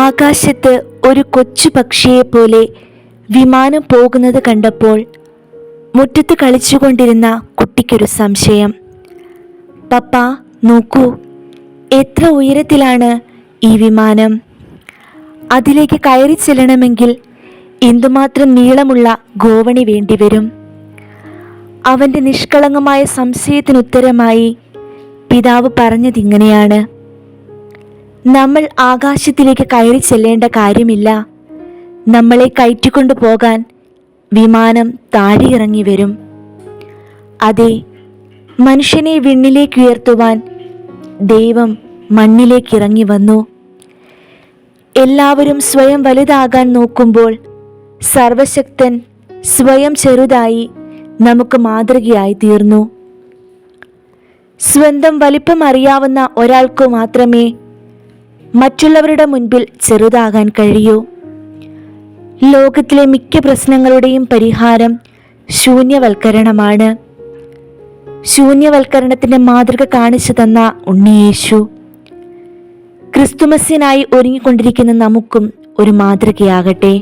ആകാശത്ത് ഒരു കൊച്ചു പക്ഷിയെപ്പോലെ വിമാനം പോകുന്നത് കണ്ടപ്പോൾ മുറ്റത്ത് കളിച്ചുകൊണ്ടിരുന്ന കുട്ടിക്കൊരു സംശയം. പപ്പ നോക്കൂ എത്ര ഉയരത്തിലാണ് ഈ വിമാനം? അതിലേക്ക് കയറി ചെല്ലണമെങ്കിൽ എന്തുമാത്രം നീളമുള്ള ഗോവണി വേണ്ടിവരും അവന്റെ നിഷ്കളങ്കമായ സംശയത്തിനുത്തരമായി പിതാവ് പറഞ്ഞതിങ്ങനെയാണ്. നമ്മൾ ആകാശത്തിലേക്ക് കയറി ചെല്ലേണ്ട കാര്യമില്ല. നമ്മളെ കയറ്റിക്കൊണ്ടു പോകാൻ വിമാനം താഴെ ഇറങ്ങി വരും. അതെ മനുഷ്യനെ വിണ്ണിലേക്ക് ഉയർത്തുവാൻ ദൈവം മണ്ണിലേക്ക് ഇറങ്ങി വന്നു. എല്ലാവരും സ്വയം വലുതാകാൻ നോക്കുമ്പോൾ സർവശക്തൻ സ്വയം ചെറുതായി നമുക്ക് മാതൃകയായി തീർന്നു. സ്വന്തം വലിപ്പം അറിയാവുന്ന ഒരാൾക്കു മാത്രമേ മറ്റുള്ളവരുടെ മുൻപിൽ ചെറുതാകാൻ കഴിയൂ. ലോകത്തിലെ മിക്ക പ്രശ്നങ്ങളുടെയും പരിഹാരം ശൂന്യവൽക്കരണമാണ്. ശൂന്യവൽക്കരണത്തിന്റെ മാതൃക കാണിച്ചു തന്ന ഉണ്ണിയേശു. ക്രിസ്തുമസിനായി ഒരുങ്ങിക്കൊണ്ടിരിക്കുന്ന നമുക്കും ഒരു മാതൃകയാകട്ടെ.